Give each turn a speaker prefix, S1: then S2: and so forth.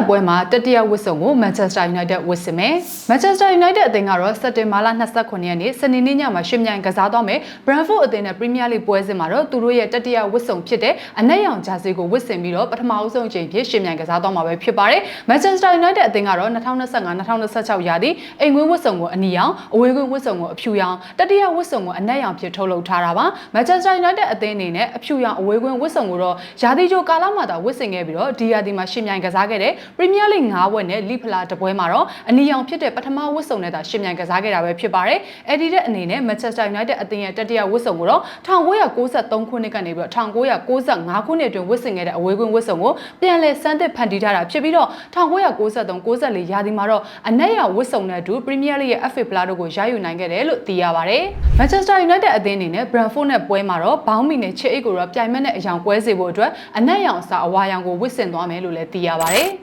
S1: နဲ့ပွဲမှာတတိယဝစ်စုံကို Manchester United ဝစ်ဆင်မယ်။ Manchester United အသင်းကတော့စက်တင်ဘာလ29ရက်နေ့စနေနေ့ညမှာရှင်းမြိုင်ကစားသွားမယ်။ Brentford အသင်းနဲ့ Premier League ပွဲစဉ်မှာတော့သူတို့ရဲ့တတိယဝစ်စုံဖြစ်တဲ့အနက်ရောင်ဂျာစီကိုဝစ်ဆင်ပြီးတော့ပထမအဆုံးအကြိမ်ဖြစ်ရှင်းမြိုင်ကစားသွားမှာပဲဖြစ်ပါတယ်။ Manchester United အသင်းကတော့2025-2026ရာသီအိမ်ကွင်းဝစ်စုံကိုအနီရောင်အဝေးကွင်းဝစ်စုံကိုအဖြူရောင်တတိယဝစ်စုံကိုအနက်ရောင်ဖြစ်ထုတ်လုပ်ထားတာပါ။ Manchester United အသင်းအနေနဲ့အဖြူရောင်အဝေးကွင်းဝစ်စုံကိုတော့ရာသီကြိုကာလမှာသာဝစ်ဆင်ခဲ့ပြီးတော့ဒီရာသီမှာရှင်းမြိုင်ကစားခဲ့တဲ့ Premier League 9ဘွဲ့နဲ့လိဖလာတပွဲမှာတော့အနီရောင်ဖြစ်တဲ့ပထမဝစ်စုံနဲ့သာရှင်းမြိုင်ကစားခဲ့တာပဲဖြစ်ပါတယ်။ Edited အနေနဲ့ Manchester United အသင်းရဲ့တတိယဝစ်စုံကိုတော့1993ခုနှစ်ကနေပြီးတော့1995ခုနှစ်အတွင်းဝစ်ဆင်ခဲ့တဲ့အဝေးကွင်းဝစ်စုံကိုပြန်လည်စမ်းသစ်ဖန်တီးထားတာဖြစ်ပြီးတော့1993-94ရာသီမှာတော့အနက်ရောင်ဝစ်စုံနဲ့အတူ Premier League ရဲ့ FA Plus တို့ကိုရယူနိုင်ခဲ့တယ်လို့သိရပါတယ်။ Manchester United အသင်းအနေနဲ့ Brentford နဲ့ပွဲမှာတော့ဘောင်းမီနဲ့ချစ်အိတ်ကိုတော့ပြိုင်မက်နဲ့အယောင်ပွဲစေဖို့အတွက်အနက်ရောင်အစားအဝါရောင်ကိုဝစ်ဆင်သွားမယ်လို့လည်းသိရပါတယ်။